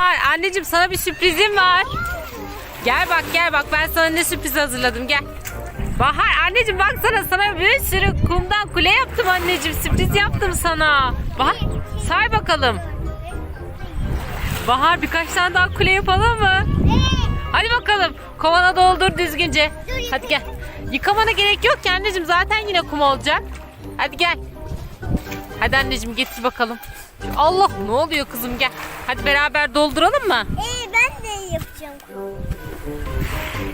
Anneciğim sana bir sürprizim var. Gel bak gel bak ben sana ne sürpriz hazırladım gel. Bahar anneciğim bak sana sana bir sürü kumdan kule yaptım anneciğim sürpriz yaptım sana. Bahar say bakalım. Bahar birkaç tane daha kule yapalım mı? Hadi bakalım kovana doldur düzgünce. Hadi gel. Yıkamana gerek yok ki anneciğim zaten yine kum olacak. Hadi gel. Hadi anneciğim getir bakalım. Allah ne oluyor kızım gel. Hadi beraber dolduralım mı? Ee, ben de yapacağım.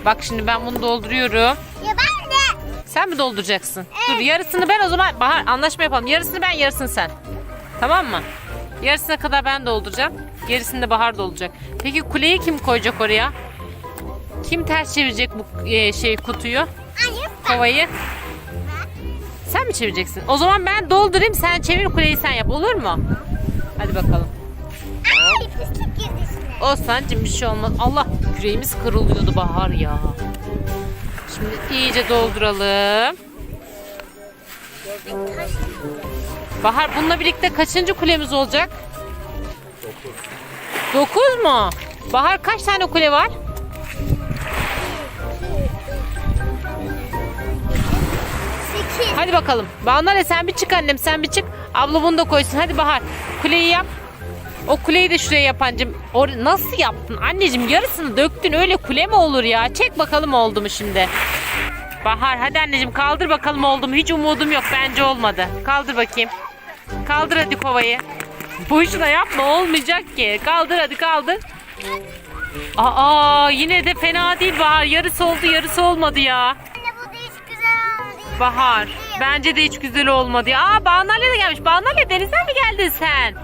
Bak şimdi ben bunu dolduruyorum. Ya ben de. Sen mi dolduracaksın? Dur yarısını ben o zaman Bahar anlaşma yapalım. Yarısını ben yarısını sen. Tamam mı? Yarısına kadar ben dolduracağım. Gerisini de Bahar dolduracak. Peki kuleyi kim koyacak oraya? Kim ters çevirecek bu e, şey kutuyu? Kovayı? Sen mi çevireceksin? O zaman ben doldurayım sen çevir kuleyi sen yap olur mu? Hadi bakalım. Anne pislik girdi içine. O sancım bir şey olmaz. Allah küreğimiz kırılıyordu Bahar ya. Şimdi iyice dolduralım. Bahar bununla birlikte kaçıncı kulemiz olacak? Dokuz mu? Bahar kaç tane kule var? Sekiz. Hadi bakalım. Banale sen bir çık annem sen bir çık. Abla bunu da koysun. Hadi Bahar. Kuleyi yap. O kuleyi de şuraya yap anneciğim. Or- Nasıl yaptın? Anneciğim yarısını döktün. Öyle kule mi olur ya? Çek bakalım oldu mu şimdi? Bahar hadi anneciğim kaldır bakalım oldu mu? Hiç umudum yok. Bence olmadı. Kaldır bakayım. Kaldır hadi kovayı. Boşuna yapma olmayacak ki. Kaldır hadi kaldır. Aa yine de fena değil Bahar. Yarısı oldu yarısı olmadı ya. Bahar. Bence de hiç güzel olmadı ya. Aa Banale de gelmiş. Banale denizden mi geldin sen?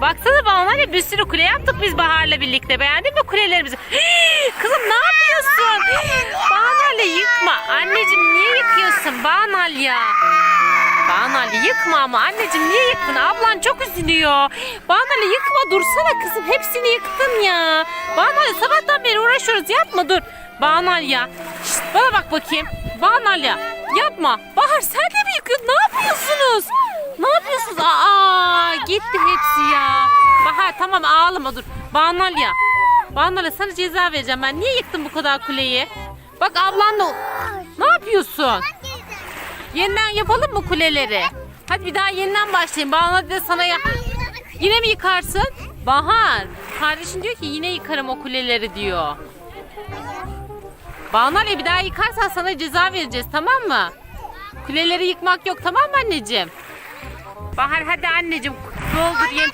Baksana Banale bir sürü kule yaptık biz Bahar'la birlikte. Beğendin mi kulelerimizi? Kızım ne yapıyorsun? Banale yıkma. Anneciğim niye yıkıyorsun Banal ya? Banale yıkma ama anneciğim niye yıktın? Ablan çok üzülüyor. Banale yıkma dursana kızım. Hepsini yıktın ya. Banale sabahtan beri uğraşıyoruz. Yapma dur. Banal ya. Şşt, bana bak bakayım. Banal ya. Yapma. Bahar sen de mi yıkıyorsun? Ne yapıyorsunuz? Ne yapıyorsunuz? Aa gitti hepsi ya. Bahar tamam ağlama dur. Banal ya. Banal'a sana ceza vereceğim ben. Niye yıktın bu kadar kuleyi? Bak ablanla... Ne yapıyorsun? Yeniden yapalım mı kuleleri? Hadi bir daha yeniden başlayayım. Bana de sana ya... Yine mi yıkarsın? Bahar. Kardeşin diyor ki yine yıkarım o kuleleri diyor. Banale bir daha yıkarsan sana ceza vereceğiz tamam mı? Kuleleri yıkmak yok tamam mı anneciğim? Bahar hadi anneciğim doldur yen.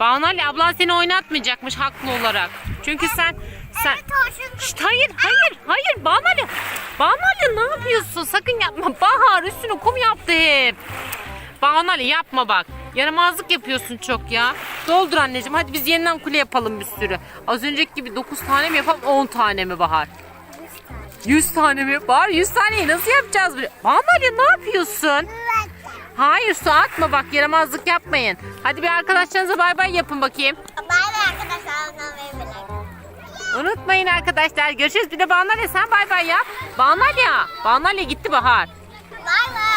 Banale ablan seni oynatmayacakmış haklı olarak. Çünkü sen sen Şşt, hayır hayır hayır Banale. Banale ne yapıyorsun? Sakın yapma. Bahar üstüne kum yaptı hep. Banale yapma bak. Yaramazlık yapıyorsun çok ya. Doldur anneciğim. Hadi biz yeniden kule yapalım bir sürü. Az önceki gibi 9 tane mi yapalım 10 tane mi Bahar? 100 tane mi? Bahar 100 taneyi nasıl yapacağız? Banale ne yapıyorsun? Hayır su atma bak yaramazlık yapmayın. Hadi bir arkadaşlarınıza bay bay yapın bakayım. Bay bay arkadaşlar. Unutmayın arkadaşlar. Görüşürüz. Bir de Banalya sen bay bay yap. Banalya. Banalya gitti Bahar. Bay bay.